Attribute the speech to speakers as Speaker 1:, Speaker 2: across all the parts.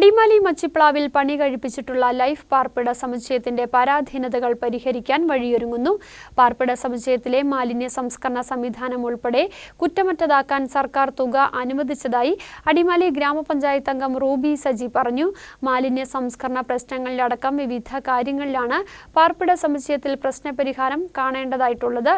Speaker 1: അടിമാലി മച്ചിപ്ലാവിൽ പണി കഴിപ്പിച്ചിട്ടുള്ള ലൈഫ് പാർപ്പിട സമുച്ചയത്തിന്റെ പരാധീനതകൾ പരിഹരിക്കാൻ വഴിയൊരുങ്ങുന്നു. പാർപ്പിട സമുച്ചയത്തിലെ മാലിന്യ സംസ്കരണ സംവിധാനം ഉൾപ്പെടെ കുറ്റമറ്റതാക്കാൻ സർക്കാർ തുക അനുവദിച്ചതായി അടിമാലി ഗ്രാമപഞ്ചായത്ത് അംഗം റൂബി സജി പറഞ്ഞു. മാലിന്യ സംസ്കരണ പ്രശ്നങ്ങളിലടക്കം വിവിധ കാര്യങ്ങളിലാണ് പാർപ്പിട സമുച്ചയത്തിൽ പ്രശ്നപരിഹാരം കാണേണ്ടതായിട്ടുള്ളത്.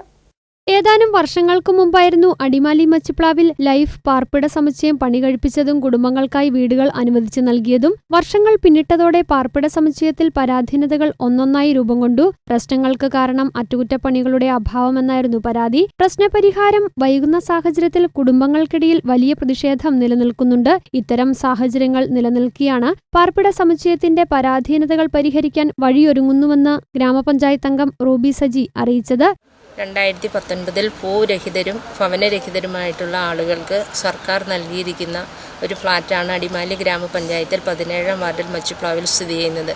Speaker 1: ഏതാനും വർഷങ്ങൾക്ക് മുമ്പായിരുന്നു അടിമാലി മച്ചിപ്ലാവിൽ ലൈഫ് പാർപ്പിട സമുച്ചയം പണി കഴിപ്പിച്ചതും കുടുംബങ്ങൾക്കായി വീടുകൾ അനുവദിച്ചു നൽകിയതും വർഷങ്ങൾ പിന്നിട്ടതോടെ പാർപ്പിട സമുച്ചയത്തിൽ പരാധീനതകൾ ഒന്നൊന്നായി രൂപം കൊണ്ടു പ്രശ്നങ്ങൾക്ക് കാരണം അറ്റകുറ്റപ്പണികളുടെ അഭാവമെന്നായിരുന്നു പരാതി. പ്രശ്നപരിഹാരം വൈകുന്ന സാഹചര്യത്തിൽ കുടുംബങ്ങൾക്കിടയിൽ വലിയ പ്രതിഷേധം നിലനിൽക്കുന്നുണ്ട്. ഇത്തരം സാഹചര്യങ്ങൾ നിലനിൽക്കിയാണ് പാർപ്പിട സമുച്ചയത്തിന്റെ പരാധീനതകൾ പരിഹരിക്കാൻ വഴിയൊരുങ്ങുന്നുവെന്ന് ഗ്രാമപഞ്ചായത്ത് അംഗം റൂബി സജി അറിയിച്ചത്.
Speaker 2: രണ്ടായിരത്തി പത്തൊൻപതിൽ ഭൂരഹിതരും ഭവനരഹിതരുമായിട്ടുള്ള ആളുകൾക്ക് സർക്കാർ നൽകിയിരിക്കുന്ന ഒരു ഫ്ലാറ്റാണ് അടിമാലി ഗ്രാമപഞ്ചായത്തിൽ പതിനേഴാം വാർഡിൽ മച്ചുപ്ലാവിൽ സ്ഥിതി ചെയ്യുന്നത്.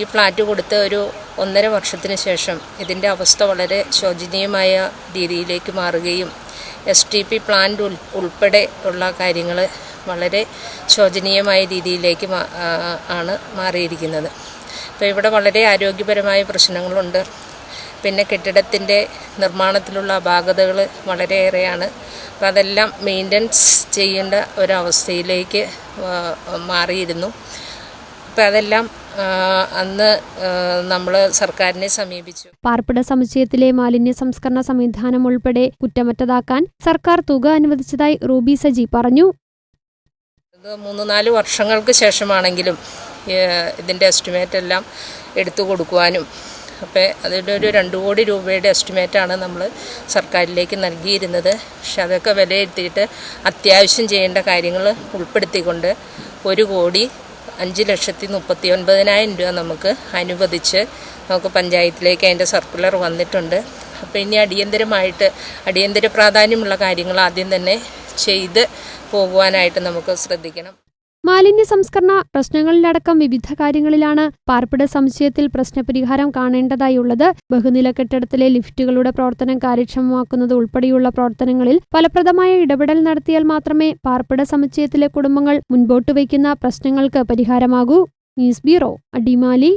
Speaker 2: ഈ ഫ്ലാറ്റ് കൊടുത്ത് ഒരു ഒന്നര വർഷത്തിന് ശേഷം ഇതിന്റെ അവസ്ഥ വളരെ ശോചനീയമായ രീതിയിലേക്ക് മാറുകയും എസ് ടി പി പ്ലാന്റ് ഉൾ ഉൾപ്പെടെ ഉള്ള കാര്യങ്ങൾ വളരെ ശോചനീയമായ രീതിയിലേക്ക് ആണ് മാറിയിരിക്കുന്നത്. അപ്പോൾ ഇവിടെ വളരെ ആരോഗ്യപരമായ പ്രശ്നങ്ങളുണ്ട്. പിന്നെ കെട്ടിടത്തിന്റെ നിർമ്മാണത്തിലുള്ള അപാകതകൾ വളരെയേറെയാണ്. അപ്പോൾ അതെല്ലാം മെയിന്റനൻസ് ചെയ്യേണ്ട ഒരവസ്ഥയിലേക്ക് മാറിയിരുന്നു. അപ്പോൾ അതെല്ലാം അന്ന് നമ്മൾ സർക്കാരിനെ സമീപിച്ചു.
Speaker 1: പാർപ്പിട സമുച്ചയത്തിലെ മാലിന്യ സംസ്കരണ സംവിധാനം ഉൾപ്പെടെ കുറ്റമറ്റതാക്കാൻ സർക്കാർ തുക അനുവദിച്ചതായി റൂബി സജി പറഞ്ഞു.
Speaker 2: മൂന്ന് നാല് വർഷങ്ങൾക്ക് ശേഷമാണെങ്കിലും ഇതിന്റെ എസ്റ്റിമേറ്റ് എല്ലാം എടുത്തു കൊടുക്കുവാനും അപ്പോൾ അതിന്റെ ഒരു രണ്ട് കോടി രൂപയുടെ എസ്റ്റിമേറ്റാണ് നമ്മൾ സർക്കാരിലേക്ക് നൽകിയിരുന്നത്. പക്ഷെ അതൊക്കെ വിലയിരുത്തിയിട്ട് അത്യാവശ്യം ചെയ്യേണ്ട കാര്യങ്ങൾ ഉൾപ്പെടുത്തിക്കൊണ്ട് ഒരു കോടി അഞ്ച് ലക്ഷത്തി മുപ്പത്തി ഒൻപതിനായിരം രൂപ നമുക്ക് അനുവദിച്ച് നമുക്ക് പഞ്ചായത്തിലേക്ക് അതിന്റെ സർക്കുലർ വന്നിട്ടുണ്ട്. അപ്പോൾ ഇനി അടിയന്തരമായിട്ട് അടിയന്തര പ്രാധാന്യമുള്ള കാര്യങ്ങൾ ആദ്യം തന്നെ ചെയ്ത് പോകുവാനായിട്ട് നമുക്ക് ശ്രദ്ധിക്കണം.
Speaker 1: മാലിന്യ സംസ്കരണ പ്രശ്നങ്ങളിലടക്കം വിവിധ കാര്യങ്ങളിലാണ് പാർപ്പിട സമുച്ചയത്തിൽ പ്രശ്നപരിഹാരം കാണേണ്ടതായുള്ളത്. ബഹുനില കെട്ടിടത്തിലെ ലിഫ്റ്റുകളുടെ പ്രവർത്തനം കാര്യക്ഷമമാക്കുന്നത് ഉൾപ്പെടെയുള്ള പ്രവർത്തനങ്ങളിൽ ഫലപ്രദമായ ഇടപെടൽ നടത്തിയാൽ മാത്രമേ പാർപ്പിട സമുച്ചയത്തിലെ കുടുംബങ്ങൾ മുൻപോട്ട് വയ്ക്കുന്ന പ്രശ്നങ്ങൾക്ക് പരിഹാരമാകൂ. News bureau Adimali.